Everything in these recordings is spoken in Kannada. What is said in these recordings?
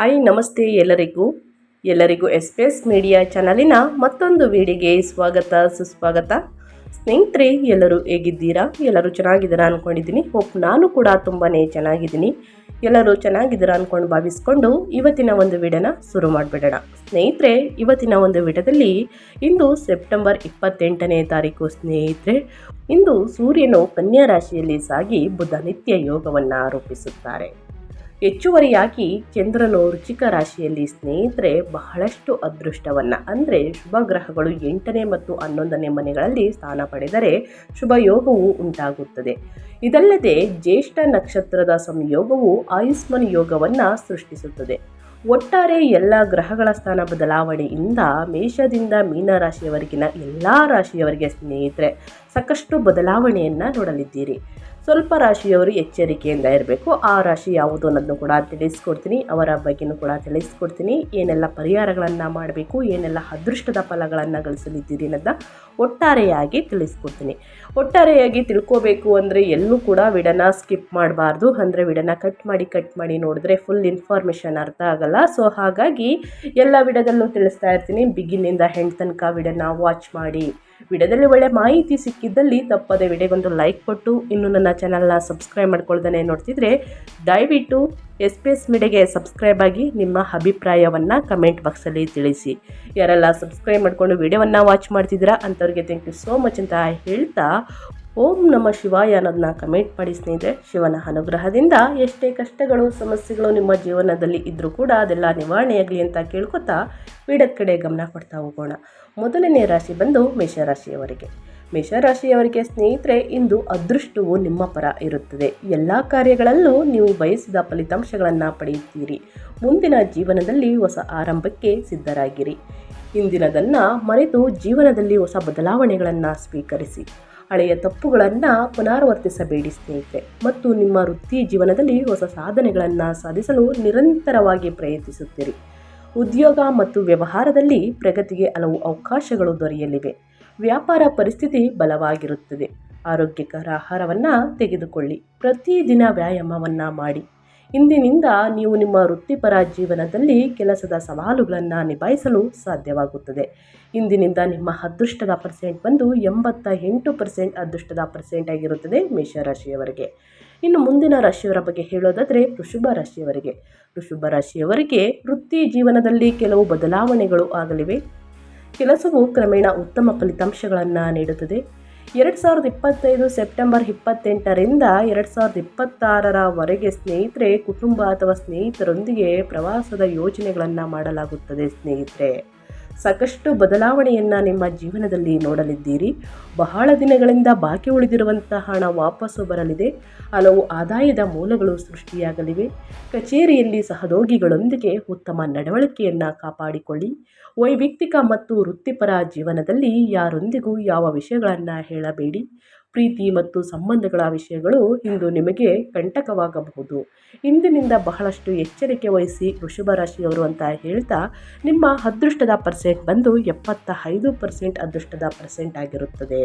ಹಾಯ್, ನಮಸ್ತೆ ಎಲ್ಲರಿಗೂ. ಎಲ್ಲರಿಗೂ ಎಸ್ ಪಿ ಎಸ್ ಮೀಡಿಯಾ ಚಾನಲಿನ ಮತ್ತೊಂದು ವೀಡಿಗೆ ಸ್ವಾಗತ, ಸುಸ್ವಾಗತ. ಸ್ನೇಹಿತರೆ, ಎಲ್ಲರೂ ಹೇಗಿದ್ದೀರಾ? ಎಲ್ಲರೂ ಚೆನ್ನಾಗಿದ್ದೀರಾ ಅಂದ್ಕೊಂಡಿದ್ದೀನಿ ಹೋಪ್ ನಾನು ಕೂಡ ತುಂಬಾ ಚೆನ್ನಾಗಿದ್ದೀನಿ. ಎಲ್ಲರೂ ಚೆನ್ನಾಗಿದ್ದೀರಾ ಅಂದ್ಕೊಂಡು ಭಾವಿಸ್ಕೊಂಡು ಇವತ್ತಿನ ಒಂದು ವಿಡಿಯೋನ ಶುರು ಮಾಡಿಬಿಡೋಣ. ಸ್ನೇಹಿತರೆ, ಇವತ್ತಿನ ಒಂದು ವಿಡದಲ್ಲಿ ಇಂದು ಸೆಪ್ಟೆಂಬರ್ ಇಪ್ಪತ್ತೆಂಟನೇ ತಾರೀಕು ಸ್ನೇಹಿತರೆ, ಇಂದು ಸೂರ್ಯನು ಕನ್ಯಾ ರಾಶಿಯಲ್ಲಿ ಸಾಗಿ ಬುಧ ನಿತ್ಯ ಯೋಗವನ್ನು ರೂಪಿಸುತ್ತಾರೆ. ಹೆಚ್ಚುವರಿಯಾಗಿ ಚಂದ್ರನು ರುಚಿಕ ರಾಶಿಯಲ್ಲಿ ಸ್ನೇಹಿತರೆ ಬಹಳಷ್ಟು ಅದೃಷ್ಟವನ್ನು, ಅಂದರೆ ಶುಭ ಗ್ರಹಗಳು ಎಂಟನೇ ಮತ್ತು ಹನ್ನೊಂದನೇ ಮನೆಗಳಲ್ಲಿ ಸ್ಥಾನ ಪಡೆದರೆ ಶುಭ ಯೋಗವು ಉಂಟಾಗುತ್ತದೆ. ಇದಲ್ಲದೆ ಜ್ಯೇಷ್ಠ ನಕ್ಷತ್ರದ ಸಂಯೋಗವು ಆಯುಷ್ಮನ್ ಯೋಗವನ್ನು ಸೃಷ್ಟಿಸುತ್ತದೆ. ಒಟ್ಟಾರೆ ಎಲ್ಲ ಗ್ರಹಗಳ ಸ್ಥಾನ ಬದಲಾವಣೆಯಿಂದ ಮೇಷದಿಂದ ಮೀನ ರಾಶಿಯವರೆಗಿನ ಎಲ್ಲ ರಾಶಿಯವರಿಗೆ ಸ್ನೇಹಿತರೆ, ಸಾಕಷ್ಟು ಬದಲಾವಣೆಯನ್ನು ನೋಡಲಿದ್ದೀರಿ. ಸ್ವಲ್ಪ ರಾಶಿಯವರು ಎಚ್ಚರಿಕೆಯಿಂದ ಇರಬೇಕು. ಆ ರಾಶಿ ಯಾವುದು ಅನ್ನೋದನ್ನು ಕೂಡ ತಿಳಿಸ್ಕೊಡ್ತೀನಿ. ಅವರ ಬಗ್ಗೆನೂ ಕೂಡ ತಿಳಿಸ್ಕೊಡ್ತೀನಿ. ಏನೆಲ್ಲ ಪರಿಹಾರಗಳನ್ನು ಮಾಡಬೇಕು, ಏನೆಲ್ಲ ಅದೃಷ್ಟದ ಫಲಗಳನ್ನು ಗಳಿಸಲಿದ್ದೀರಿ ಅನ್ನೋದನ್ನ ಒಟ್ಟಾರೆಯಾಗಿ ತಿಳಿಸ್ಕೊಡ್ತೀನಿ. ಒಟ್ಟಾರೆಯಾಗಿ ತಿಳ್ಕೋಬೇಕು ಅಂದರೆ ಎಲ್ಲೂ ಕೂಡ ವಿಡನ ಸ್ಕಿಪ್ ಮಾಡಬಾರ್ದು. ಅಂದರೆ ವಿಡನ ಕಟ್ ಮಾಡಿ ಕಟ್ ಮಾಡಿ ನೋಡಿದ್ರೆ ಫುಲ್ ಇನ್ಫಾರ್ಮೇಷನ್ ಅರ್ಥ ಆಗಲ್ಲ. ಸೊ ಹಾಗಾಗಿ ಎಲ್ಲ ವಿಡದಲ್ಲೂ ತಿಳಿಸ್ತಾ ಇರ್ತೀನಿ. ಬಿಗಿನಿಂದ ಹೆಂಡ್ ತನಕ ವಿಡನ ವಾಚ್ ಮಾಡಿ. ವಿಡಿಯೋದಲ್ಲಿ ಒಳ್ಳೆ ಮಾಹಿತಿ ಸಿಕ್ಕಿದ್ದಲ್ಲಿ ತಪ್ಪದೆ ವಿಡಿಯೋಗೊಂದು ಲೈಕ್ ಕೊಟ್ಟು, ಇನ್ನು ನನ್ನ ಚಾನಲ್ನ ಸಬ್ಸ್ಕ್ರೈಬ್ ಮಾಡ್ಕೊಳ್ದೇ ನೋಡ್ತಿದ್ರೆ, ದಯವಿಟ್ಟು ಎಸ್ ಪಿ ಎಸ್ ಮೀಡಿಯಾಗೆ ಸಬ್ಸ್ಕ್ರೈಬ್ ಆಗಿ ನಿಮ್ಮ ಅಭಿಪ್ರಾಯವನ್ನು ಕಮೆಂಟ್ ಬಾಕ್ಸಲ್ಲಿ ತಿಳಿಸಿ. ಯಾರೆಲ್ಲ ಸಬ್ಸ್ಕ್ರೈಬ್ ಮಾಡಿಕೊಂಡು ವಿಡಿಯೋವನ್ನು ವಾಚ್ ಮಾಡ್ತಿದ್ದೀರಾ ಅಂಥವ್ರಿಗೆ ಥ್ಯಾಂಕ್ ಯು ಸೋ ಮಚ್ ಅಂತ ಹೇಳ್ತಾ ಓಂ ನಮ್ಮ ಶಿವಾಯ ಅನ್ನೋದನ್ನ ಕಮೆಂಟ್ ಮಾಡಿ ಸ್ನೇಹಿತರೆ, ಶಿವನ ಅನುಗ್ರಹದಿಂದ ಎಷ್ಟೇ ಕಷ್ಟಗಳು, ಸಮಸ್ಯೆಗಳು ನಿಮ್ಮ ಜೀವನದಲ್ಲಿ ಇದ್ದರೂ ಕೂಡ ಅದೆಲ್ಲ ನಿವಾರಣೆಯಾಗಲಿ ಅಂತ ಕೇಳ್ಕೊತಾ ವಿಡದ ಕಡೆ ಗಮನ ಕೊಡ್ತಾ ಹೋಗೋಣ. ಮೊದಲನೇ ರಾಶಿ ಬಂದು ಮೇಷರಾಶಿಯವರಿಗೆ. ಮೇಷರಾಶಿಯವರಿಗೆ ಸ್ನೇಹಿತರೆ, ಇಂದು ಅದೃಷ್ಟವು ನಿಮ್ಮ ಪರ ಇರುತ್ತದೆ. ಎಲ್ಲ ಕಾರ್ಯಗಳಲ್ಲೂ ನೀವು ಬಯಸಿದ ಫಲಿತಾಂಶಗಳನ್ನು ಪಡೆಯುತ್ತೀರಿ. ಮುಂದಿನ ಜೀವನದಲ್ಲಿ ಹೊಸ ಆರಂಭಕ್ಕೆ ಸಿದ್ಧರಾಗಿರಿ. ಇಂದಿನದನ್ನು ಮರೆತು ಜೀವನದಲ್ಲಿ ಹೊಸ ಬದಲಾವಣೆಗಳನ್ನು ಸ್ವೀಕರಿಸಿ. ಹಳೆಯ ತಪ್ಪುಗಳನ್ನು ಪುನರಾವರ್ತಿಸಬೇಡಿ ಸ್ನೇಹಿತರೆ. ಮತ್ತು ನಿಮ್ಮ ವೃತ್ತಿ ಜೀವನದಲ್ಲಿ ಹೊಸ ಸಾಧನೆಗಳನ್ನು ಸಾಧಿಸಲು ನಿರಂತರವಾಗಿ ಪ್ರಯತ್ನಿಸುತ್ತೀರಿ. ಉದ್ಯೋಗ ಮತ್ತು ವ್ಯವಹಾರದಲ್ಲಿ ಪ್ರಗತಿಗೆ ಹಲವು ಅವಕಾಶಗಳು ದೊರೆಯಲಿವೆ. ವ್ಯಾಪಾರ ಪರಿಸ್ಥಿತಿ ಬಲವಾಗಿರುತ್ತದೆ. ಆರೋಗ್ಯಕರ ಆಹಾರವನ್ನು ತೆಗೆದುಕೊಳ್ಳಿ. ಪ್ರತಿದಿನ ವ್ಯಾಯಾಮವನ್ನು ಮಾಡಿ. ಇಂದಿನಿಂದ ನೀವು ನಿಮ್ಮ ವೃತ್ತಿಪರ ಜೀವನದಲ್ಲಿ ಕೆಲಸದ ಸವಾಲುಗಳನ್ನು ನಿಭಾಯಿಸಲು ಸಾಧ್ಯವಾಗುತ್ತದೆ. ಇಂದಿನಿಂದ ನಿಮ್ಮ ಅದೃಷ್ಟದ ಪರ್ಸೆಂಟ್ ಬಂದು ಎಂಬತ್ತ ಎಂಟು ಪರ್ಸೆಂಟ್ ಅದೃಷ್ಟದ ಪರ್ಸೆಂಟ್ ಆಗಿರುತ್ತದೆ ಮೇಷರಾಶಿಯವರಿಗೆ ಇನ್ನು ಮುಂದಿನ ರಾಶಿಯವರ ಬಗ್ಗೆ ಹೇಳೋದಾದರೆ ವೃಷಭ ರಾಶಿಯವರಿಗೆ. ವೃಷಭ ರಾಶಿಯವರಿಗೆ ವೃತ್ತಿ ಜೀವನದಲ್ಲಿ ಕೆಲವು ಬದಲಾವಣೆಗಳು ಆಗಲಿವೆ. ಕೆಲಸವು ಕ್ರಮೇಣ ಉತ್ತಮ ಫಲಿತಾಂಶಗಳನ್ನು ನೀಡುತ್ತದೆ. ಎರಡು ಸಾವಿರದ ಇಪ್ಪತ್ತೈದು ಸೆಪ್ಟೆಂಬರ್ ಇಪ್ಪತ್ತೆಂಟರಿಂದ ಎರಡು ಸಾವಿರದ ಇಪ್ಪತ್ತಾರರವರೆಗೆ ಸ್ನೇಹಿತರೆ, ಕುಟುಂಬ ಅಥವಾ ಸ್ನೇಹಿತರೊಂದಿಗೆ ಪ್ರವಾಸದ ಯೋಜನೆಗಳನ್ನು ಮಾಡಲಾಗುತ್ತದೆ ಸ್ನೇಹಿತರೆ. ಸಾಕಷ್ಟು ಬದಲಾವಣೆಯನ್ನು ನಿಮ್ಮ ಜೀವನದಲ್ಲಿ ನೋಡಲಿದ್ದೀರಿ. ಬಹಳ ದಿನಗಳಿಂದ ಬಾಕಿ ಉಳಿದಿರುವಂತಹ ಹಣ ವಾಪಸ್ಸು ಬರಲಿದೆ. ಹಲವು ಆದಾಯದ ಮೂಲಗಳು ಸೃಷ್ಟಿಯಾಗಲಿವೆ. ಕಚೇರಿಯಲ್ಲಿ ಸಹದೋಗಿಗಳೊಂದಿಗೆ ಉತ್ತಮ ನಡವಳಿಕೆಯನ್ನು ಕಾಪಾಡಿಕೊಳ್ಳಿ. ವೈಯಕ್ತಿಕ ಮತ್ತು ವೃತ್ತಿಪರ ಜೀವನದಲ್ಲಿ ಯಾರೊಂದಿಗೂ ಯಾವ ವಿಷಯಗಳನ್ನು ಹೇಳಬೇಡಿ. ಪ್ರೀತಿ ಮತ್ತು ಸಂಬಂಧಗಳ ವಿಷಯಗಳು ಇಂದು ನಿಮಗೆ ಕಂಟಕವಾಗಬಹುದು. ಇಂದಿನಿಂದ ಬಹಳಷ್ಟು ಎಚ್ಚರಿಕೆ ವಹಿಸಿ ವೃಷಭ ರಾಶಿಯವರು ಅಂತ ಹೇಳ್ತಾ, ನಿಮ್ಮ ಅದೃಷ್ಟದ ಪರ್ಸೆಂಟ್ ಬಂದು ಎಪ್ಪತ್ತ ಐದು ಪರ್ಸೆಂಟ್ ಅದೃಷ್ಟದ ಪರ್ಸೆಂಟ್ ಆಗಿರುತ್ತದೆ.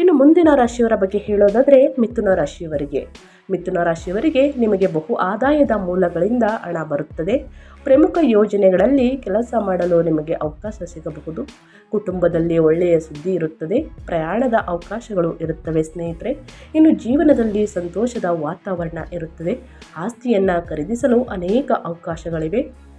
ಇನ್ನು ಮುಂದಿನ ರಾಶಿಯವರ ಬಗ್ಗೆ ಹೇಳೋದಾದರೆ ಮಿಥುನ ರಾಶಿಯವರಿಗೆ. ಮಿಥುನ ರಾಶಿಯವರಿಗೆ ನಿಮಗೆ ಬಹು ಆದಾಯದ ಮೂಲಗಳಿಂದ ಹಣ ಬರುತ್ತದೆ. ಪ್ರಮುಖ ಯೋಜನೆಗಳಲ್ಲಿ ಕೆಲಸ ಮಾಡಲು ನಿಮಗೆ ಅವಕಾಶ ಸಿಗಬಹುದು. ಕುಟುಂಬದಲ್ಲಿ ಒಳ್ಳೆಯ ಸುದ್ದಿ ಇರುತ್ತದೆ, ಪ್ರಯಾಣದ ಅವಕಾಶಗಳು ಇರುತ್ತವೆ ಸ್ನೇಹಿತರೆ. ಇನ್ನು ಜೀವನದಲ್ಲಿ ಸಂತೋಷದ ವಾತಾವರಣ ಇರುತ್ತದೆ. ಆಸ್ತಿಯನ್ನು ಖರೀದಿಸಲು ಅನೇಕ ಅವಕಾಶಗಳಿವೆ.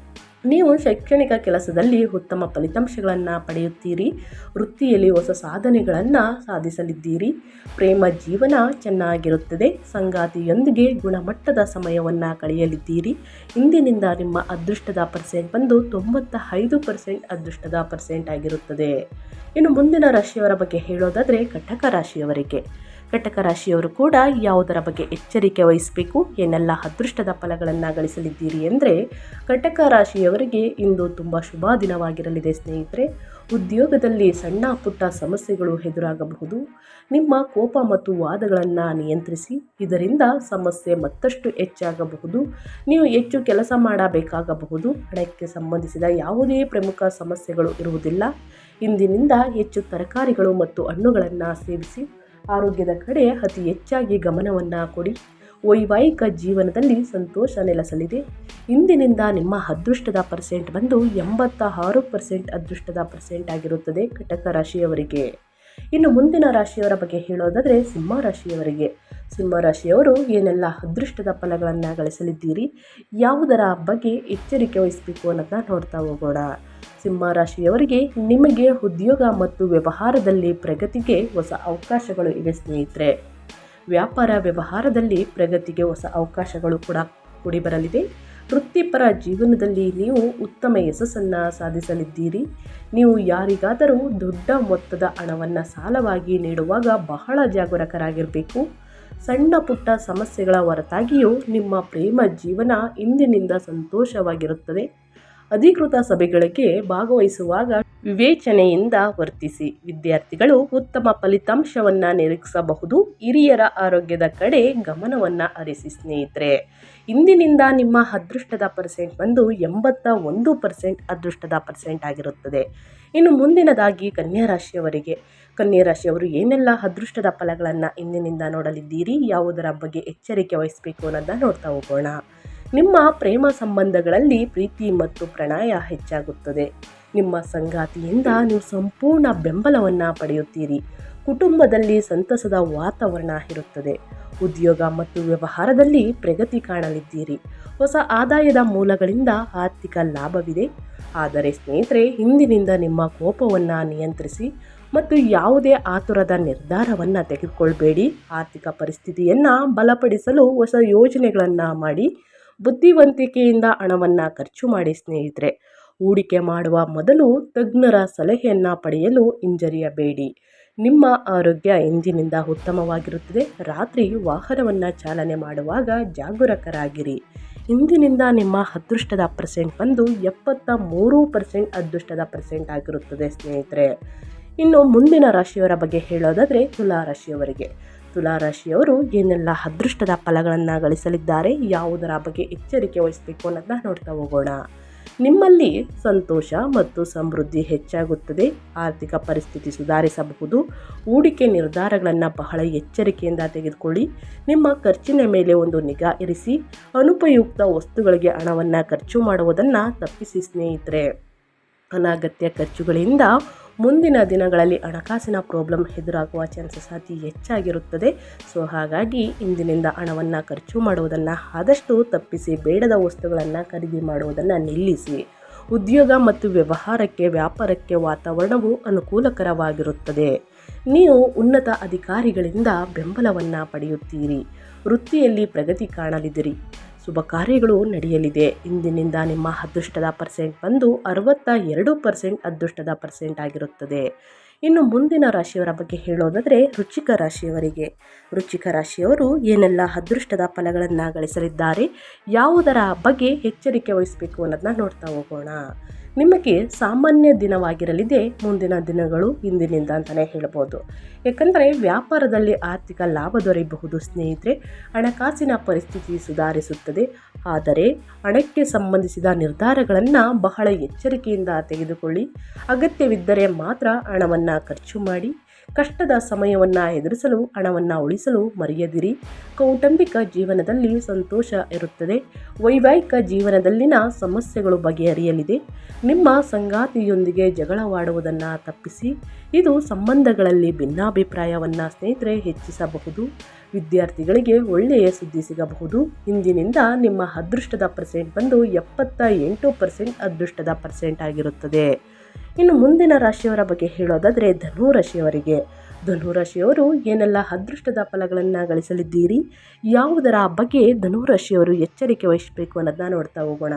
ನೀವು ಶೈಕ್ಷಣಿಕ ಕೆಲಸದಲ್ಲಿ ಉತ್ತಮ ಫಲಿತಾಂಶಗಳನ್ನು ಪಡೆಯುತ್ತೀರಿ. ವೃತ್ತಿಯಲ್ಲಿ ಹೊಸ ಸಾಧನೆಗಳನ್ನು ಸಾಧಿಸಲಿದ್ದೀರಿ. ಪ್ರೇಮ ಜೀವನ ಚೆನ್ನಾಗಿರುತ್ತದೆ. ಸಂಗಾತಿಯೊಂದಿಗೆ ಗುಣಮಟ್ಟದ ಸಮಯವನ್ನು ಕಳೆಯಲಿದ್ದೀರಿ. ಇಂದಿನಿಂದ ನಿಮ್ಮ ಅದೃಷ್ಟದ ಪರ್ಸೆಂಟ್ ಬಂದು ತೊಂಬತ್ತ ಐದು ಪರ್ಸೆಂಟ್ ಅದೃಷ್ಟದ ಪರ್ಸೆಂಟ್ ಆಗಿರುತ್ತದೆ. ಇನ್ನು ಮುಂದಿನ ರಾಶಿಯವರ ಬಗ್ಗೆ ಹೇಳೋದಾದರೆ ಕಟಕ ರಾಶಿಯವರಿಗೆ. ಕಟಕ ರಾಶಿಯವರು ಕೂಡ ಯಾವುದರ ಬಗ್ಗೆ ಎಚ್ಚರಿಕೆ ವಹಿಸಬೇಕು, ಏನೆಲ್ಲ ಅದೃಷ್ಟದ ಫಲಗಳನ್ನು ಗಳಿಸಲಿದ್ದೀರಿ ಅಂದರೆ ಕಟಕ ರಾಶಿಯವರಿಗೆ ಇಂದು ತುಂಬ ಶುಭ ದಿನವಾಗಿರಲಿದೆ ಸ್ನೇಹಿತರೆ. ಉದ್ಯೋಗದಲ್ಲಿ ಸಣ್ಣ ಪುಟ್ಟ ಸಮಸ್ಯೆಗಳು ಎದುರಾಗಬಹುದು. ನಿಮ್ಮ ಕೋಪ ಮತ್ತು ವಾದಗಳನ್ನು ನಿಯಂತ್ರಿಸಿ, ಇದರಿಂದ ಸಮಸ್ಯೆ ಮತ್ತಷ್ಟು ಹೆಚ್ಚಾಗಬಹುದು. ನೀವು ಹೆಚ್ಚು ಕೆಲಸ ಮಾಡಬೇಕಾಗಬಹುದು. ಹಣಕ್ಕೆ ಸಂಬಂಧಿಸಿದ ಯಾವುದೇ ಪ್ರಮುಖ ಸಮಸ್ಯೆಗಳು ಇರುವುದಿಲ್ಲ. ಇಂದಿನಿಂದ ಹೆಚ್ಚು ತರಕಾರಿಗಳು ಮತ್ತು ಹಣ್ಣುಗಳನ್ನು ಸೇವಿಸಿ ಆರೋಗ್ಯದ ಕಡೆ ಅತಿ ಹೆಚ್ಚಾಗಿ ಗಮನವನ್ನು ಕೊಡಿ. ವೈವಾಹಿಕ ಜೀವನದಲ್ಲಿ ಸಂತೋಷ ನೆಲೆಸಲಿದೆ. ಇಂದಿನಿಂದ ನಿಮ್ಮ ಅದೃಷ್ಟದ ಪರ್ಸೆಂಟ್ ಬಂದು ಎಂಬತ್ತ ಆರು ಪರ್ಸೆಂಟ್ ಅದೃಷ್ಟದ ಪರ್ಸೆಂಟ್ ಆಗಿರುತ್ತದೆ ಕಟಕ ರಾಶಿಯವರಿಗೆ. ಇನ್ನು ಮುಂದಿನ ರಾಶಿಯವರ ಬಗ್ಗೆ ಹೇಳೋದಾದರೆ ಸಿಂಹ ರಾಶಿಯವರಿಗೆ. ಸಿಂಹ ರಾಶಿಯವರು ಏನೆಲ್ಲ ಅದೃಷ್ಟದ ಫಲಗಳನ್ನು ಗಳಿಸಲಿದ್ದೀರಿ? ಯಾವುದರ ಬಗ್ಗೆ ಎಚ್ಚರಿಕೆ ವಹಿಸಬೇಕು ಅನ್ನೋದನ್ನ ನೋಡ್ತಾ ಹೋಗೋಣ. ಸಿಂಹ ರಾಶಿಯವರಿಗೆ ನಿಮಗೆ ಉದ್ಯೋಗ ಮತ್ತು ವ್ಯವಹಾರದಲ್ಲಿ ಪ್ರಗತಿಗೆ ಹೊಸ ಅವಕಾಶಗಳು ಇವೆ ಸ್ನೇಹಿತರೆ. ವ್ಯಾಪಾರ ವ್ಯವಹಾರದಲ್ಲಿ ಪ್ರಗತಿಗೆ ಹೊಸ ಅವಕಾಶಗಳು ಕೂಡ ಕೂಡಿ ಬರಲಿದೆ ವೃತ್ತಿಪರ ಜೀವನದಲ್ಲಿ ನೀವು ಉತ್ತಮ ಯಶಸ್ಸನ್ನು ಸಾಧಿಸಲಿದ್ದೀರಿ. ನೀವು ಯಾರಿಗಾದರೂ ದೊಡ್ಡ ಮೊತ್ತದ ಹಣವನ್ನು ಸಾಲವಾಗಿ ನೀಡುವಾಗ ಬಹಳ ಜಾಗರೂಕರಾಗಿರಬೇಕು. ಸಣ್ಣ ಪುಟ್ಟ ಸಮಸ್ಯೆಗಳ ಹೊರತಾಗಿಯೂ ನಿಮ್ಮ ಪ್ರೇಮ ಜೀವನ ಇಂದಿನಿಂದ ಸಂತೋಷವಾಗಿರುತ್ತದೆ. ಅಧಿಕೃತ ಸಭೆಗಳಿಗೆ ಭಾಗವಹಿಸುವಾಗ ವಿವೇಚನೆಯಿಂದ ವರ್ತಿಸಿ ವಿದ್ಯಾರ್ಥಿಗಳು ಉತ್ತಮ ಫಲಿತಾಂಶವನ್ನು ನಿರೀಕ್ಷಿಸಬಹುದು. ಹಿರಿಯರ ಆರೋಗ್ಯದ ಕಡೆ ಗಮನವನ್ನು ಹರಿಸಿ ಸ್ನೇಹಿತರೆ. ಇಂದಿನಿಂದ ನಿಮ್ಮ ಅದೃಷ್ಟದ ಪರ್ಸೆಂಟ್ ಬಂದು ಎಂಬತ್ತ ಒಂದು ಪರ್ಸೆಂಟ್ ಅದೃಷ್ಟದ ಪರ್ಸೆಂಟ್ ಆಗಿರುತ್ತದೆ. ಇನ್ನು ಮುಂದಿನದಾಗಿ ಕನ್ಯಾ ರಾಶಿಯವರಿಗೆ. ಕನ್ಯಾ ರಾಶಿಯವರು ಏನೆಲ್ಲ ಅದೃಷ್ಟದ ಫಲಗಳನ್ನು ಇಂದಿನಿಂದ ನೋಡಲಿದ್ದೀರಿ? ಯಾವುದರ ಬಗ್ಗೆ ಎಚ್ಚರಿಕೆ ವಹಿಸಬೇಕು ಅನ್ನೋದನ್ನ ನೋಡ್ತಾ ಹೋಗೋಣ. ನಿಮ್ಮ ಪ್ರೇಮ ಸಂಬಂಧಗಳಲ್ಲಿ ಪ್ರೀತಿ ಮತ್ತು ಪ್ರಣಯ ಹೆಚ್ಚಾಗುತ್ತದೆ. ನಿಮ್ಮ ಸಂಗಾತಿಯಿಂದ ನೀವು ಸಂಪೂರ್ಣ ಬೆಂಬಲವನ್ನು ಪಡೆಯುತ್ತೀರಿ. ಕುಟುಂಬದಲ್ಲಿ ಸಂತಸದ ವಾತಾವರಣ ಇರುತ್ತದೆ. ಉದ್ಯೋಗ ಮತ್ತು ವ್ಯವಹಾರದಲ್ಲಿ ಪ್ರಗತಿ ಕಾಣಲಿದ್ದೀರಿ. ಹೊಸ ಆದಾಯದ ಮೂಲಗಳಿಂದ ಆರ್ಥಿಕ ಲಾಭವಿದೆ. ಆದರೆ ಸ್ನೇಹಿತರೆ ಹಿಂದಿನಿಂದ ನಿಮ್ಮ ಕೋಪವನ್ನು ನಿಯಂತ್ರಿಸಿ ಮತ್ತು ಯಾವುದೇ ಆತುರದ ನಿರ್ಧಾರವನ್ನು ತೆಗೆದುಕೊಳ್ಬೇಡಿ. ಆರ್ಥಿಕ ಪರಿಸ್ಥಿತಿಯನ್ನು ಬಲಪಡಿಸಲು ಹೊಸ ಯೋಜನೆಗಳನ್ನು ಮಾಡಿ. ಬುದ್ಧಿವಂತಿಕೆಯಿಂದ ಹಣವನ್ನು ಖರ್ಚು ಮಾಡಿ ಸ್ನೇಹಿತರೆ. ಹೂಡಿಕೆ ಮಾಡುವ ಮೊದಲು ತಜ್ಞರ ಸಲಹೆಯನ್ನು ಪಡೆಯಲು ಹಿಂಜರಿಯಬೇಡಿ. ನಿಮ್ಮ ಆರೋಗ್ಯ ಇಂದಿನಿಂದ ಉತ್ತಮವಾಗಿರುತ್ತದೆ. ರಾತ್ರಿ ವಾಹನವನ್ನು ಚಾಲನೆ ಮಾಡುವಾಗ ಜಾಗರೂಕರಾಗಿರಿ. ಇಂದಿನಿಂದ ನಿಮ್ಮ ಅದೃಷ್ಟದ ಪರ್ಸೆಂಟ್ ಬಂದು ಎಪ್ಪತ್ತ ಮೂರು ಪರ್ಸೆಂಟ್ ಅದೃಷ್ಟದ ಪರ್ಸೆಂಟ್ ಆಗಿರುತ್ತದೆ ಸ್ನೇಹಿತರೆ. ಇನ್ನು ಮುಂದಿನ ರಾಶಿಯವರ ಬಗ್ಗೆ ಹೇಳೋದಾದರೆ ತುಲಾ ರಾಶಿಯವರಿಗೆ. ತುಲಾ ರಾಶಿಯವರು ಏನೆಲ್ಲ ಅದೃಷ್ಟದ ಫಲಗಳನ್ನು ಗಳಿಸಲಿದ್ದಾರೆ, ಯಾವುದರ ಬಗ್ಗೆ ಎಚ್ಚರಿಕೆ ವಹಿಸಬೇಕು ಅನ್ನೋದನ್ನ ನೋಡ್ತಾ ಹೋಗೋಣ. ನಿಮ್ಮಲ್ಲಿ ಸಂತೋಷ ಮತ್ತು ಸಮೃದ್ಧಿ ಹೆಚ್ಚಾಗುತ್ತದೆ, ಆರ್ಥಿಕ ಪರಿಸ್ಥಿತಿ ಸುಧಾರಿಸಬಹುದು, ಹೂಡಿಕೆ ನಿರ್ಧಾರಗಳನ್ನು ಬಹಳ ಎಚ್ಚರಿಕೆಯಿಂದ ತೆಗೆದುಕೊಳ್ಳಿ, ನಿಮ್ಮ ಖರ್ಚಿನ ಮೇಲೆ ಒಂದು ನಿಗಾ ಇರಿಸಿ, ಅನುಪಯುಕ್ತ ವಸ್ತುಗಳಿಗೆ ಹಣವನ್ನು ಖರ್ಚು ಮಾಡುವುದನ್ನು ತಪ್ಪಿಸಿ ಸ್ನೇಹಿತರೆ. ಅನಗತ್ಯ ಖರ್ಚುಗಳಿಂದ ಮುಂದಿನ ದಿನಗಳಲ್ಲಿ ಹಣಕಾಸಿನ ಪ್ರಾಬ್ಲಮ್ ಎದುರಾಗುವ ಚಾನ್ಸಸ್ ಅತಿ ಹೆಚ್ಚಾಗಿರುತ್ತದೆ. ಸೊ ಹಾಗಾಗಿ ಇಂದಿನಿಂದ ಹಣವನ್ನು ಖರ್ಚು ಮಾಡುವುದನ್ನು ಆದಷ್ಟು ತಪ್ಪಿಸಿ, ಬೇಡದ ವಸ್ತುಗಳನ್ನು ಖರೀದಿ ಮಾಡುವುದನ್ನು ನಿಲ್ಲಿಸಿ. ಉದ್ಯೋಗ ಮತ್ತು ವ್ಯವಹಾರಕ್ಕೆ, ವ್ಯಾಪಾರಕ್ಕೆ ವಾತಾವರಣವು ಅನುಕೂಲಕರವಾಗಿರುತ್ತದೆ. ನೀವು ಉನ್ನತ ಅಧಿಕಾರಿಗಳಿಂದ ಬೆಂಬಲವನ್ನು ಪಡೆಯುತ್ತೀರಿ. ವೃತ್ತಿಯಲ್ಲಿ ಪ್ರಗತಿ ಕಾಣಲಿದ್ದೀರಿ. ಶುಭ ಕಾರ್ಯಗಳು ನಡೆಯಲಿದೆ. ಇಂದಿನಿಂದ ನಿಮ್ಮ ಅದೃಷ್ಟದ ಪರ್ಸೆಂಟ್ ಬಂದು ಅರವತ್ತ ಎರಡು ಪರ್ಸೆಂಟ್ ಅದೃಷ್ಟದ ಪರ್ಸೆಂಟ್ ಆಗಿರುತ್ತದೆ. ಇನ್ನು ಮುಂದಿನ ರಾಶಿಯವರ ಬಗ್ಗೆ ಹೇಳೋದಾದರೆ ರುಚಿಕ ರಾಶಿಯವರಿಗೆ. ರುಚಿಕ ರಾಶಿಯವರು ಏನೆಲ್ಲ ಅದೃಷ್ಟದ ಫಲಗಳನ್ನು ಗಳಿಸಲಿದ್ದಾರೆ, ಯಾವುದರ ಬಗ್ಗೆ ಎಚ್ಚರಿಕೆ ವಹಿಸಬೇಕು ಅನ್ನೋದನ್ನ ನೋಡ್ತಾ ಹೋಗೋಣ. ನಿಮಗೆ ಸಾಮಾನ್ಯ ದಿನವಾಗಿರಲಿದೆ, ಮುಂದಿನ ದಿನಗಳು ಇಂದಿನಿಂದ ಅಂತಲೇ ಹೇಳ್ಬೋದು. ಯಾಕಂದರೆ ವ್ಯಾಪಾರದಲ್ಲಿ ಆರ್ಥಿಕ ಲಾಭ ದೊರೆಯಬಹುದು ಸ್ನೇಹಿತರೆ. ಹಣಕಾಸಿನ ಪರಿಸ್ಥಿತಿ ಸುಧಾರಿಸುತ್ತದೆ. ಆದರೆ ಹಣಕ್ಕೆ ಸಂಬಂಧಿಸಿದ ನಿರ್ಧಾರಗಳನ್ನು ಬಹಳ ಎಚ್ಚರಿಕೆಯಿಂದ ತೆಗೆದುಕೊಳ್ಳಿ. ಅಗತ್ಯವಿದ್ದರೆ ಮಾತ್ರ ಹಣವನ್ನು ಖರ್ಚು ಮಾಡಿ. ಕಷ್ಟದ ಸಮಯವನ್ನು ಎದುರಿಸಲು, ಹಣವನ್ನು ಉಳಿಸಲು ಮರೆಯದಿರಿ. ಕೌಟುಂಬಿಕ ಜೀವನದಲ್ಲಿ ಸಂತೋಷ ಇರುತ್ತದೆ. ವೈವಾಹಿಕ ಜೀವನದಲ್ಲಿನ ಸಮಸ್ಯೆಗಳು ಬಗೆಹರಿಯಲಿದೆ. ನಿಮ್ಮ ಸಂಗಾತಿಯೊಂದಿಗೆ ಜಗಳವಾಡುವುದನ್ನು ತಪ್ಪಿಸಿ, ಇದು ಸಂಬಂಧಗಳಲ್ಲಿ ಭಿನ್ನಾಭಿಪ್ರಾಯವನ್ನು ಸ್ನೇಹಿತರೆ ಹೆಚ್ಚಿಸಬಹುದು. ವಿದ್ಯಾರ್ಥಿಗಳಿಗೆ ಒಳ್ಳೆಯ ಸುದ್ದಿ ಸಿಗಬಹುದು. ಇಂದಿನಿಂದ ನಿಮ್ಮ ಅದೃಷ್ಟದ ಪರ್ಸೆಂಟ್ ಬಂದು ಎಪ್ಪತ್ತ ಎಂಟು ಪರ್ಸೆಂಟ್ ಅದೃಷ್ಟದ ಪರ್ಸೆಂಟ್ ಆಗಿರುತ್ತದೆ. ಇನ್ನು ಮುಂದಿನ ರಾಶಿಯವರ ಬಗ್ಗೆ ಹೇಳೋದಾದರೆ ಧನು ರಾಶಿಯವರಿಗೆ ಧನು ರಾಶಿಯವರು ಏನೆಲ್ಲ ಅದೃಷ್ಟದ ಫಲಗಳನ್ನು ಗಳಿಸಲಿದ್ದೀರಿ? ಯಾವುದರ ಬಗ್ಗೆ ಧನು ರಾಶಿಯವರು ಎಚ್ಚರಿಕೆ ವಹಿಸಬೇಕು ಅನ್ನೋದನ್ನ ನೋಡ್ತಾ ಹೋಗೋಣ.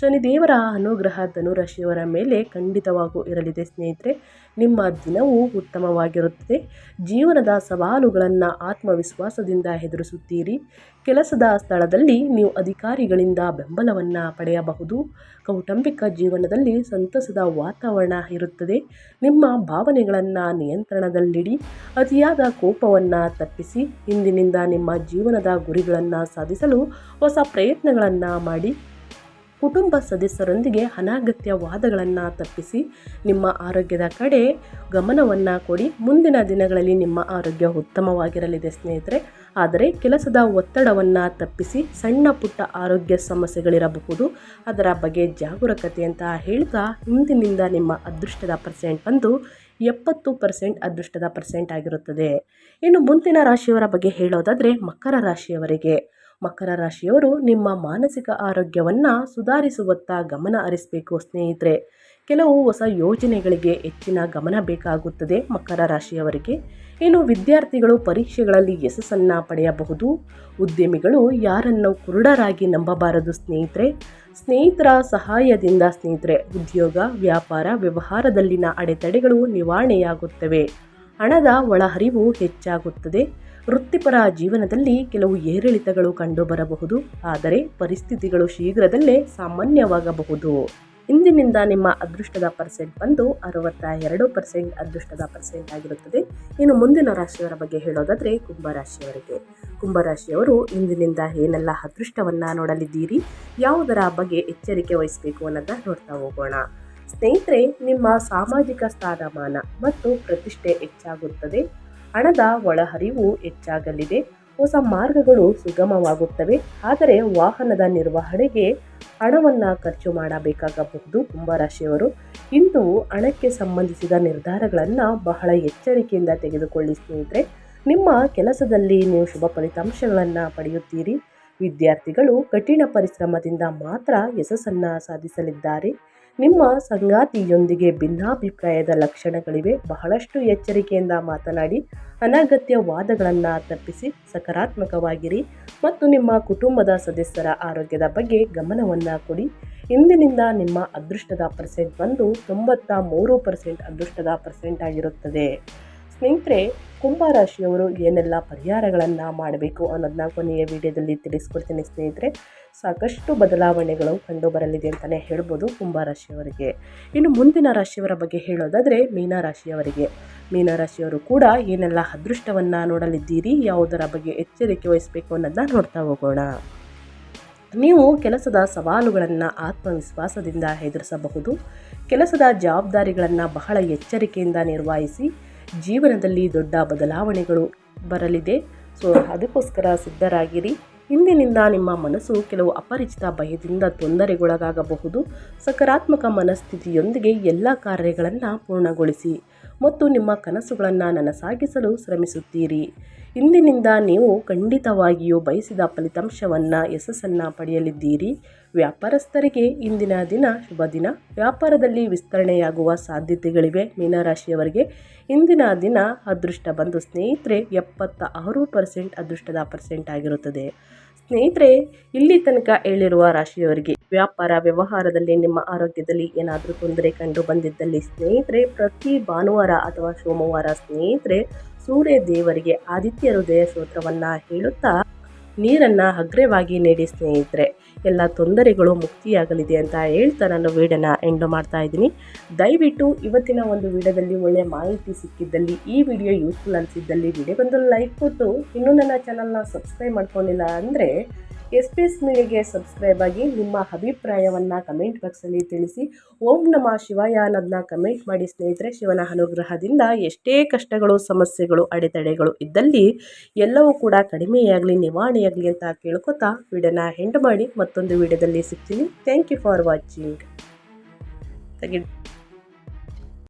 ಶನಿದೇವರ ಅನುಗ್ರಹ ಧನುರಾಶಿಯವರ ಮೇಲೆ ಖಂಡಿತವಾಗೂ ಇರಲಿದೆ ಸ್ನೇಹಿತರೆ. ನಿಮ್ಮ ದಿನವೂ ಉತ್ತಮವಾಗಿರುತ್ತದೆ. ಜೀವನದ ಸವಾಲುಗಳನ್ನು ಆತ್ಮವಿಶ್ವಾಸದಿಂದ ಎದುರಿಸುತ್ತೀರಿ. ಕೆಲಸದ ಸ್ಥಳದಲ್ಲಿ ನೀವು ಅಧಿಕಾರಿಗಳಿಂದ ಬೆಂಬಲವನ್ನು ಪಡೆಯಬಹುದು. ಕೌಟುಂಬಿಕ ಜೀವನದಲ್ಲಿ ಸಂತಸದ ವಾತಾವರಣ ಇರುತ್ತದೆ. ನಿಮ್ಮ ಭಾವನೆಗಳನ್ನು ನಿಯಂತ್ರಣದಲ್ಲಿಡಿ. ಅತಿಯಾದ ಕೋಪವನ್ನು ತಪ್ಪಿಸಿ. ಇಂದಿನಿಂದ ನಿಮ್ಮ ಜೀವನದ ಗುರಿಗಳನ್ನು ಸಾಧಿಸಲು ಹೊಸ ಪ್ರಯತ್ನಗಳನ್ನು ಮಾಡಿ. ಕುಟುಂಬ ಸದಸ್ಯರೊಂದಿಗೆ ಅನಗತ್ಯ ವಾದಗಳನ್ನು ತಪ್ಪಿಸಿ ನಿಮ್ಮ ಆರೋಗ್ಯದ ಕಡೆ ಗಮನವನ್ನು ಕೊಡಿ. ಮುಂದಿನ ದಿನಗಳಲ್ಲಿ ನಿಮ್ಮ ಆರೋಗ್ಯ ಉತ್ತಮವಾಗಿರಲಿದೆ ಸ್ನೇಹಿತರೆ. ಆದರೆ ಕೆಲಸದ ಒತ್ತಡವನ್ನು ತಪ್ಪಿಸಿ ಸಣ್ಣ ಪುಟ್ಟ ಆರೋಗ್ಯ ಸಮಸ್ಯೆಗಳಿರಬಹುದು. ಅದರ ಬಗ್ಗೆ ಜಾಗರೂಕತೆ ಅಂತ ಹೇಳ್ತಾ ಇಂದಿನಿಂದ ನಿಮ್ಮ ಅದೃಷ್ಟದ ಪರ್ಸೆಂಟ್ ಬಂದು ಎಪ್ಪತ್ತು ಪರ್ಸೆಂಟ್ ಅದೃಷ್ಟದ ಪರ್ಸೆಂಟ್ ಆಗಿರುತ್ತದೆ. ಇನ್ನು ಮುಂದಿನ ರಾಶಿಯವರ ಬಗ್ಗೆ ಹೇಳೋದಾದರೆ ಮಕರ ರಾಶಿಯವರಿಗೆ. ಮಕರ ರಾಶಿಯವರು ನಿಮ್ಮ ಮಾನಸಿಕ ಆರೋಗ್ಯವನ್ನು ಸುಧಾರಿಸುವತ್ತ ಗಮನ ಹರಿಸಬೇಕು ಸ್ನೇಹಿತರೆ. ಕೆಲವು ಹೊಸ ಯೋಜನೆಗಳಿಗೆ ಹೆಚ್ಚಿನ ಗಮನ ಬೇಕಾಗುತ್ತದೆ ಮಕರ ರಾಶಿಯವರಿಗೆ. ಇನ್ನು ವಿದ್ಯಾರ್ಥಿಗಳು ಪರೀಕ್ಷೆಗಳಲ್ಲಿ ಯಶಸ್ಸನ್ನು ಪಡೆಯಬಹುದು. ಉದ್ಯಮಿಗಳು ಯಾರನ್ನು ಕುರುಡರಾಗಿ ನಂಬಬಾರದು ಸ್ನೇಹಿತರೆ. ಸ್ನೇಹಿತರ ಸಹಾಯದಿಂದ ಸ್ನೇಹಿತರೆ, ಉದ್ಯೋಗ, ವ್ಯಾಪಾರ, ವ್ಯವಹಾರದಲ್ಲಿನ ಅಡೆತಡೆಗಳು ನಿವಾರಣೆಯಾಗುತ್ತವೆ. ಹಣದ ಒಳಹರಿವು ಹೆಚ್ಚಾಗುತ್ತದೆ. ವೃತ್ತಿಪರ ಜೀವನದಲ್ಲಿ ಕೆಲವು ಏರಿಳಿತಗಳು ಕಂಡುಬರಬಹುದು. ಆದರೆ ಪರಿಸ್ಥಿತಿಗಳು ಶೀಘ್ರದಲ್ಲೇ ಸಾಮಾನ್ಯವಾಗಬಹುದು. ಇಂದಿನಿಂದ ನಿಮ್ಮ ಅದೃಷ್ಟದ ಪರ್ಸೆಂಟ್ ಬಂದು ಅರವತ್ತ ಎರಡು ಪರ್ಸೆಂಟ್ ಅದೃಷ್ಟದ ಪರ್ಸೆಂಟ್ ಆಗಿರುತ್ತದೆ. ಇನ್ನು ಮುಂದಿನ ರಾಶಿಯವರ ಬಗ್ಗೆ ಹೇಳೋದಾದರೆ ಕುಂಭರಾಶಿಯವರಿಗೆ. ಕುಂಭರಾಶಿಯವರು ಇಂದಿನಿಂದ ಏನೆಲ್ಲ ಅದೃಷ್ಟವನ್ನು ನೋಡಲಿದ್ದೀರಿ? ಯಾವುದರ ಬಗ್ಗೆ ಎಚ್ಚರಿಕೆ ವಹಿಸಬೇಕು ಅನ್ನೋದನ್ನ ನೋಡ್ತಾ ಹೋಗೋಣ. ಸ್ನೇಹಿತರೆ, ನಿಮ್ಮ ಸಾಮಾಜಿಕ ಸ್ಥಾನಮಾನ ಮತ್ತು ಪ್ರತಿಷ್ಠೆ ಹೆಚ್ಚಾಗುತ್ತದೆ. ಹಣದ ಒಳಹರಿವು ಹೆಚ್ಚಾಗಲಿದೆ. ಹೊಸ ಮಾರ್ಗಗಳು ಸುಗಮವಾಗುತ್ತವೆ. ಆದರೆ ವಾಹನದ ನಿರ್ವಹಣೆಗೆ ಹಣವನ್ನು ಖರ್ಚು ಮಾಡಬೇಕಾಗಬಹುದು. ಕುಂಭರಾಶಿಯವರು, ಇಂದು ಹಣಕ್ಕೆ ಸಂಬಂಧಿಸಿದ ನಿರ್ಧಾರಗಳನ್ನು ಬಹಳ ಎಚ್ಚರಿಕೆಯಿಂದ ತೆಗೆದುಕೊಳ್ಳಿ ಸ್ನೇಹಿತರೆ. ನಿಮ್ಮ ಕೆಲಸದಲ್ಲಿ ನೀವು ಶುಭ ಫಲಿತಾಂಶಗಳನ್ನು ಪಡೆಯುತ್ತೀರಿ. ವಿದ್ಯಾರ್ಥಿಗಳು ಕಠಿಣ ಪರಿಶ್ರಮದಿಂದ ಮಾತ್ರ ಯಶಸ್ಸನ್ನು ಸಾಧಿಸಲಿದ್ದಾರೆ. ನಿಮ್ಮ ಸಂಗಾತಿಯೊಂದಿಗೆ ಭಿನ್ನಾಭಿಪ್ರಾಯದ ಲಕ್ಷಣಗಳಿವೆ. ಬಹಳಷ್ಟು ಎಚ್ಚರಿಕೆಯಿಂದ ಮಾತನಾಡಿ, ಅನಗತ್ಯ ವಾದಗಳನ್ನು ತಪ್ಪಿಸಿ ಸಕಾರಾತ್ಮಕವಾಗಿರಿ ಮತ್ತು ನಿಮ್ಮ ಕುಟುಂಬದ ಸದಸ್ಯರ ಆರೋಗ್ಯದ ಬಗ್ಗೆ ಗಮನವನ್ನು ಕೊಡಿ. ಇಂದಿನಿಂದ ನಿಮ್ಮ ಅದೃಷ್ಟದ ಪರ್ಸೆಂಟ್ ಬಂದು ತೊಂಬತ್ತ ಮೂರು ಪರ್ಸೆಂಟ್ ಅದೃಷ್ಟದ ಪರ್ಸೆಂಟ್ ಆಗಿರುತ್ತದೆ. ಸ್ನೇಹಿತರೆ, ಕುಂಭರಾಶಿಯವರು ಏನೆಲ್ಲ ಪರಿಹಾರಗಳನ್ನು ಮಾಡಬೇಕು ಅನ್ನೋದನ್ನ ಕೊನೆಯ ವಿಡಿಯೋದಲ್ಲಿ ತಿಳಿಸ್ಕೊಡ್ತೀನಿ ಸ್ನೇಹಿತರೆ. ಸಾಕಷ್ಟು ಬದಲಾವಣೆಗಳು ಕಂಡು ಬರಲಿದೆ ಅಂತಲೇ ಹೇಳ್ಬೋದು ಕುಂಭರಾಶಿಯವರಿಗೆ. ಇನ್ನು ಮುಂದಿನ ರಾಶಿಯವರ ಬಗ್ಗೆ ಹೇಳೋದಾದರೆ ಮೀನರಾಶಿಯವರಿಗೆ. ಮೀನರಾಶಿಯವರು ಕೂಡ ಏನೆಲ್ಲ ಅದೃಷ್ಟವನ್ನು ನೋಡಲಿದ್ದೀರಿ, ಯಾವುದರ ಬಗ್ಗೆ ಎಚ್ಚರಿಕೆ ವಹಿಸಬೇಕು ಅನ್ನೋದನ್ನ ನೋಡ್ತಾ ಹೋಗೋಣ. ನೀವು ಕೆಲಸದ ಸವಾಲುಗಳನ್ನು ಆತ್ಮವಿಶ್ವಾಸದಿಂದ ಎದುರಿಸಬಹುದು. ಕೆಲಸದ ಜವಾಬ್ದಾರಿಗಳನ್ನು ಬಹಳ ಎಚ್ಚರಿಕೆಯಿಂದ ನಿರ್ವಹಿಸಿ ಜೀವನದಲ್ಲಿ ದೊಡ್ಡ ಬದಲಾವಣೆಗಳು ಬರಲಿದೆ. ಸೊ, ಅದಕ್ಕೋಸ್ಕರ ಸಿದ್ಧರಾಗಿರಿ. ಇಂದಿನಿಂದ ನಿಮ್ಮ ಮನಸ್ಸು ಕೆಲವು ಅಪರಿಚಿತ ಭಯದಿಂದ ತೊಂದರೆಗೊಳಗಾಗಬಹುದು. ಸಕಾರಾತ್ಮಕ ಮನಸ್ಥಿತಿಯೊಂದಿಗೆ ಎಲ್ಲ ಕಾರ್ಯಗಳನ್ನು ಪೂರ್ಣಗೊಳಿಸಿ ಮತ್ತು ನಿಮ್ಮ ಕನಸುಗಳನ್ನು ನನಸಾಗಿಸಲು ಶ್ರಮಿಸುತ್ತೀರಿ. ಇಂದಿನಿಂದ ನೀವು ಖಂಡಿತವಾಗಿಯೂ ಬಯಸಿದ ಫಲಿತಾಂಶವನ್ನು, ಯಶಸ್ಸನ್ನು ಪಡೆಯಲಿದ್ದೀರಿ. ವ್ಯಾಪಾರಸ್ಥರಿಗೆ ಇಂದಿನ ದಿನ ಶುಭ ದಿನ. ವ್ಯಾಪಾರದಲ್ಲಿ ವಿಸ್ತರಣೆಯಾಗುವ ಸಾಧ್ಯತೆಗಳಿವೆ. ಮೀನರಾಶಿಯವರಿಗೆ ಇಂದಿನ ದಿನ ಅದೃಷ್ಟ ಬಂದು ಸ್ನೇಹಿತರೆ, ಎಪ್ಪತ್ತ ಆರು ಪರ್ಸೆಂಟ್ ಅದೃಷ್ಟದ ಪರ್ಸೆಂಟ್ ಆಗಿರುತ್ತದೆ. ಸ್ನೇಹಿತರೆ, ಇಲ್ಲಿ ತನಕ ಹೇಳಿರುವ ರಾಶಿಯವರಿಗೆ ವ್ಯಾಪಾರ ವ್ಯವಹಾರದಲ್ಲಿ ನಿಮ್ಮ ಆರೋಗ್ಯದಲ್ಲಿ ಏನಾದರೂ ತೊಂದರೆ ಕಂಡು ಬಂದಿದ್ದಲ್ಲಿ ಸ್ನೇಹಿತರೆ, ಪ್ರತಿ ಭಾನುವಾರ ಅಥವಾ ಸೋಮವಾರ ಸ್ನೇಹಿತರೆ, ಸೂರ್ಯ ದೇವರಿಗೆ ಆದಿತ್ಯ ಹೃದಯ ಸ್ತೋತ್ರವನ್ನು ಹೇಳುತ್ತಾ ನೀರನ್ನು ಅಗ್ರವಾಗಿ ನೀಡಿ ಸ್ನೇಹಿತರೆ, ಎಲ್ಲ ತೊಂದರೆಗಳು ಮುಕ್ತಿಯಾಗಲಿದೆ ಅಂತ ಹೇಳ್ತಾ ನಾನು ವೀಡಿಯೋನ ಎಂಡು ಮಾಡ್ತಾ ಇದ್ದೀನಿ. ದಯವಿಟ್ಟು ಇವತ್ತಿನ ಒಂದು ವಿಡಿಯೋದಲ್ಲಿ ಒಳ್ಳೆಯ ಮಾಹಿತಿ ಸಿಕ್ಕಿದ್ದಲ್ಲಿ, ಈ ವಿಡಿಯೋ ಯೂಸ್ಫುಲ್ ಅನಿಸಿದ್ದಲ್ಲಿ ವಿಡಿಯೋಗೊಂದು ಲೈಕ್ ಕೊಟ್ಟು, ಇನ್ನೂ ನನ್ನ ಚಾನಲ್ನ ಸಬ್ಸ್ಕ್ರೈಬ್ ಮಾಡ್ಕೊಂಡಿಲ್ಲ ಅಂದರೆ ಎಸ್ ಪಿ ಎಸ್ ಮೀಡಿಯಾಗೆ ಸಬ್ಸ್ಕ್ರೈಬ್ ಆಗಿ ನಿಮ್ಮ ಅಭಿಪ್ರಾಯವನ್ನು ಕಮೆಂಟ್ ಬಾಕ್ಸಲ್ಲಿ ತಿಳಿಸಿ. ಓಂ ನಮಃ ಶಿವಾಯ ಅನ್ನೋದನ್ನ ಕಮೆಂಟ್ ಮಾಡಿ ಸ್ನೇಹಿತರೆ, ಶಿವನ ಅನುಗ್ರಹದಿಂದ ಎಷ್ಟೇ ಕಷ್ಟಗಳು, ಸಮಸ್ಯೆಗಳು, ಅಡೆತಡೆಗಳು ಇದ್ದಲ್ಲಿ ಎಲ್ಲವೂ ಕೂಡ ಕಡಿಮೆಯಾಗಲಿ ನಿವಾರಣೆಯಾಗಲಿ ಅಂತ ಕೇಳ್ಕೊತಾ ವಿಡಿಯೋನ ಹೆಂಡ್ ಮಾಡಿ ಮತ್ತೊಂದು ವಿಡಿಯೋದಲ್ಲಿ ಸಿಗ್ತೀನಿ. Thank you for watching